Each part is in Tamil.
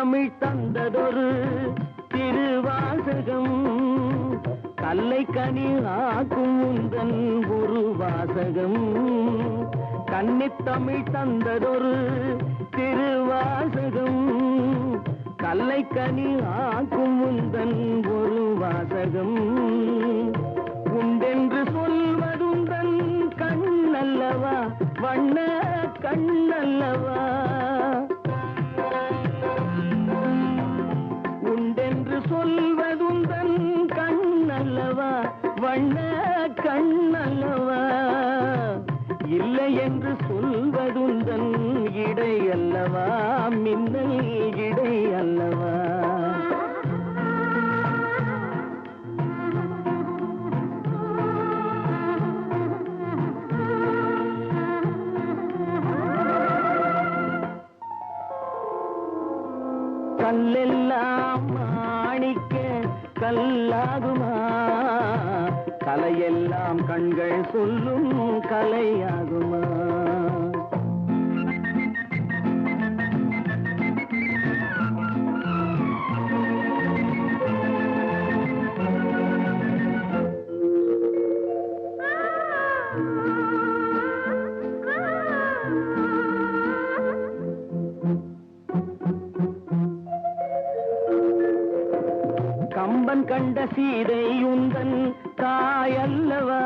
தமிழ் தந்ததொரு திருவாசகம். கல்லை கனி ஆக்கும் உந்தன் ஒரு வாசகம் கன்னித்தமிழ் தந்ததொரு திருவாசகம். கல்லை கனி ஆக்கும் உந்தன் ஒரு வாசகம் இல்லை என்று சொல்வதுந்தன் இடை அல்லவா மின்னல் இடை அல்லவா கல்லெல்லாம் மாணிக்க கல்லாகும் கலையெல்லாம் கண்கள் சொல்லும் கலையாகுமா கம்பன் கண்ட சீதை உந்தன் தாயல்லவா?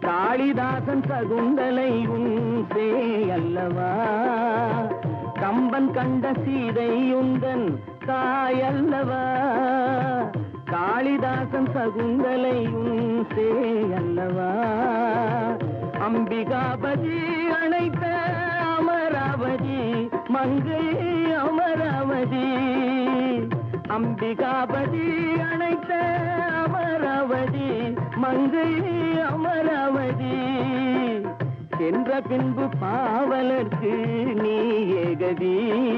காளிதாசன் சகுந்தலை உந்தே அல்லவா கம்பன் கண்ட சீதை உந்தன் தாயல்லவா? காளிதாசன் சகுந்தலை உந்தே அல்லவா அம்பிகாபதி அழைத்த அமராவதி மங்கை அம்பிகாபதி அழைத்த அமராவதி மங்கை அமராவதி. சென்ற பின்பு பாவலர்க்கு நீ ஏகதீ